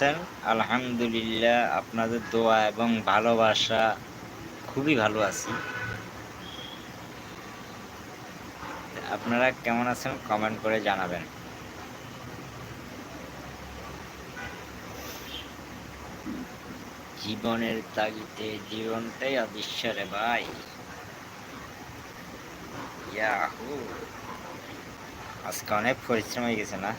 আছেন? আলহামদুলিল্লাহ, আপনাদের দোয়া এবং ভালোবাসা খুবই ভালো আছি। আপনারা কেমন আছেন কমেন্ট করে জানাবেন। জীবনের তাগিদে জীবনটাই অদৃশ্য রে ভাই। আজকে অনেক পরিশ্রম হয়ে গেছে না?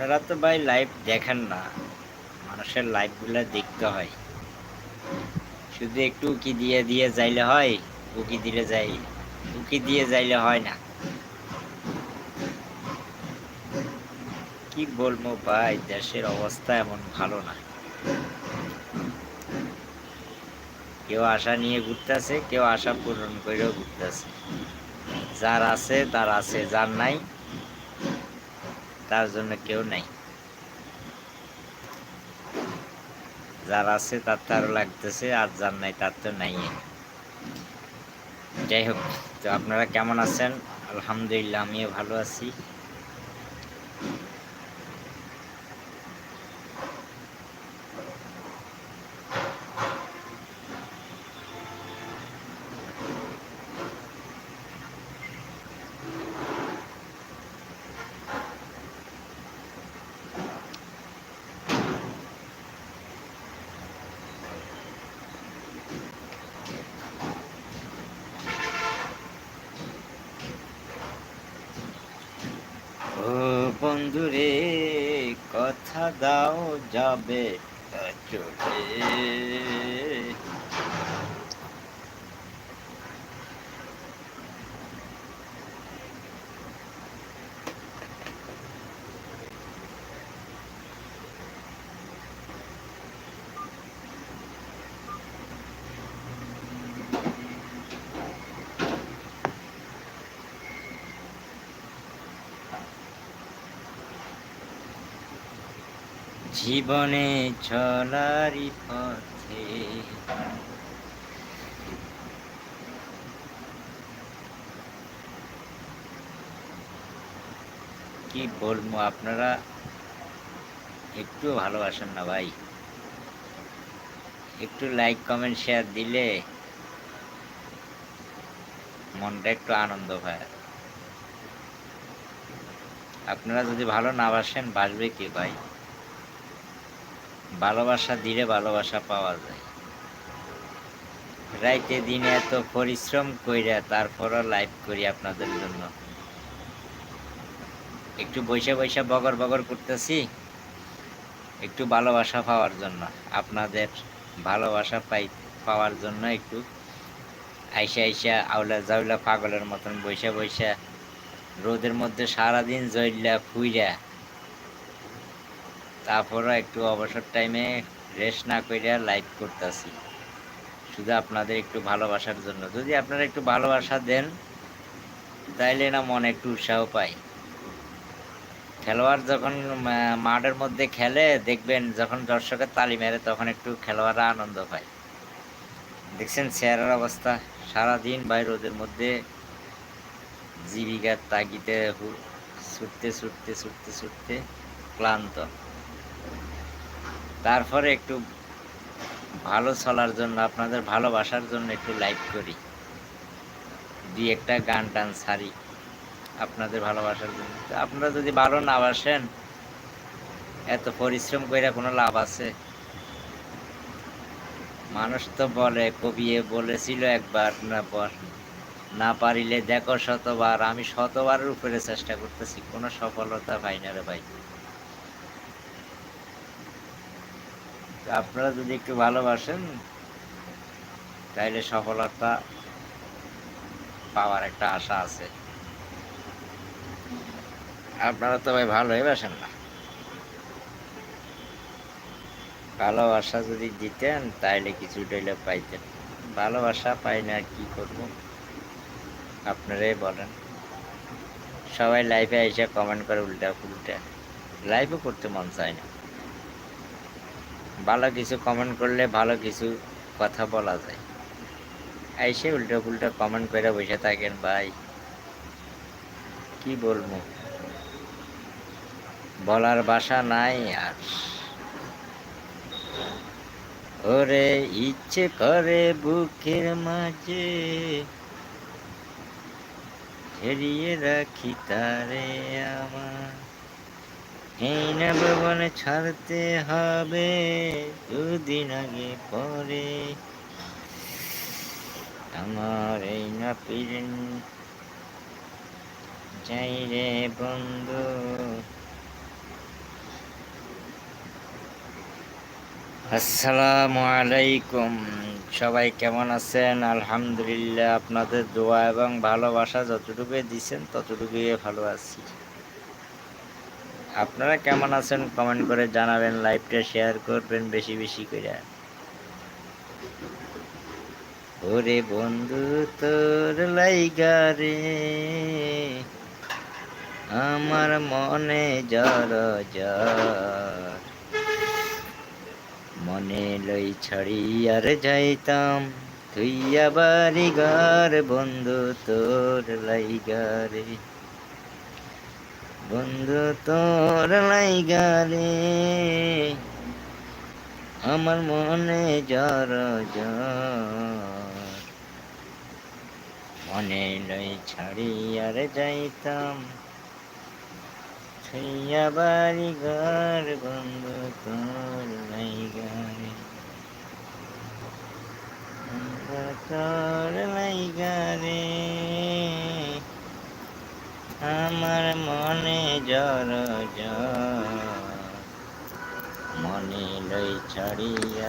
আপনারা তো ভাই লাইভ দেখেন না। মানুষের লাইভগুলো দেখতে হয়। শুধু একটু উকি দিয়ে দিয়ে যাইলে হয়, উকি দিলে যাই, উকি দিয়ে যাইলে হয় না। কি বলব ভাই, দেশের অবস্থা এমন ভালো না। কেউ আশা নিয়ে ঘুরতেছে, কেউ আশা পূরণ করেও ঘুরতেছে। যার আছে, তার আছে, যার নাই তার জন্য কেউ নাই। যার আছে তার তারও লাগতেছে, আর যার নাই তার তো নাই। যাই হোক, তো আপনারা কেমন আছেন? আলহামদুলিল্লাহ, আমিও ভালো আছি। বন্ধুরে কথা দাও যাবে চলে। জীবনে চলারি পথে। কি বলব, আপনারা একটু ভালোবাসেন না ভাই। একটু লাইক কমেন্ট শেয়ার দিলে মনটা একটু আনন্দ হয়। আপনারা যদি ভালো না বাসেন, বাসবে কি ভাই? ভালোবাসা দিলে ভালোবাসা পাওয়া যায়। রাইতে দিনে এত পরিশ্রম কইরা তারপরও লাইভ করি আপনাদের জন্য। একটু বৈশা বৈশা বগর বগর করতেছি, একটু ভালোবাসা পাওয়ার জন্য। আপনাদের ভালোবাসা পাই, পাওয়ার জন্য একটু আইসা আইসা আউলা জাউলা পাগলের মতন বৈশা বৈশা রোদের মধ্যে সারাদিন জইলা ফুইরা তারপরও একটু অবসর টাইমে রেস্ট না কইরা লাইভ করতেছি। শুধু আপনাদের একটু ভালোবাসার জন্য। যদি আপনারা একটু ভালোবাসা দেন, তাইলে না মনে একটু উৎসাহ পাই খেলোয়াড় যখন মাঠের মধ্যে খেলে, দেখবেন যখন দর্শকের তালি মেরে, তখন একটু খেলোয়াড়রা আনন্দ পায়। দেখছেন চেয়ারের অবস্থা? সারাদিন ভাই রোদের মধ্যে জীবিকার তাগিতে ছুটতে ছুটতে ছুটতে ছুটতে ক্লান্ত। তারপরে একটু ভালো চলার জন্য, আপনাদের ভালোবাসার জন্য একটু লাইভ করি। দুই একটা গান টান সারি আপনাদের ভালোবাসার জন্য। আপনারা যদি ভালো না বাসেন, এত পরিশ্রম করে কোনো লাভ আছে? মানুষ তো বলে কবি বলেছিল একবার, না না পারিলে দেখো শতবার। আমি শতবারের উপরে চেষ্টা করতেছি, কোনো সফলতা পাই না রে ভাই। আপনারা যদি একটু ভালোবাসেন, তাইলে সফলতা পাওয়ার একটা আশা আছে। আপনারা তো ভাই ভালোই বাসেন না। ভালোবাসা যদি দিতেন, তাইলে কিছু ডইলে পাইতেন। ভালোবাসা পাই না, কি করব? আপনারাই বলেন। সবাই লাইফে এসে কমেন্ট করে উল্টা ফুলটা লাইভও করতে মন চায় না। ভালো কিছু কমেন্ট করলে ভালো কিছু কথা বলা যায়। এসে উল্টো পুল্টো কমেন্ট করে বসে থাকেন ভাই। কি বলব? বলার বাসা নাই আর। ওরে ইচ্ছে করে বুকের মাঝে হেরিয়ে রাখি তারে আমার। এই ভুবন ছাড়তে হবে দুদিন আগে পরে। আমার এই না পিরেন যাই রে বন্ধু। আসসালামু আলাইকুম। সবাই কেমন আছেন? আলহামদুলিল্লাহ, আপনাদের দোয়া এবং ভালোবাসা যতটুকুই দিচ্ছেন ততটুকুই ভালো আছি। আপনারা কেমন আছেন কমেন্ট করে জানাবেন, লাইভটা শেয়ার করবেন বেশি বেশি করে। ওরে বন্ধু তোর লাইগা রে, আমার মনে জর জর মনে লই আর যাইতাম তুইয়া বাড়ি ঘর বন্ধু তোর লাইগা রে। বন্ধু তোর লাইগা রে আমার মনে জর মনে লই ছাড়ি আর যাইতাম। থইয়া বাড়ি ঘর বন্ধু তোর রে বন্ধু তোর লাইগা রে আমার মনে জর মনে লই ছাড়িয়া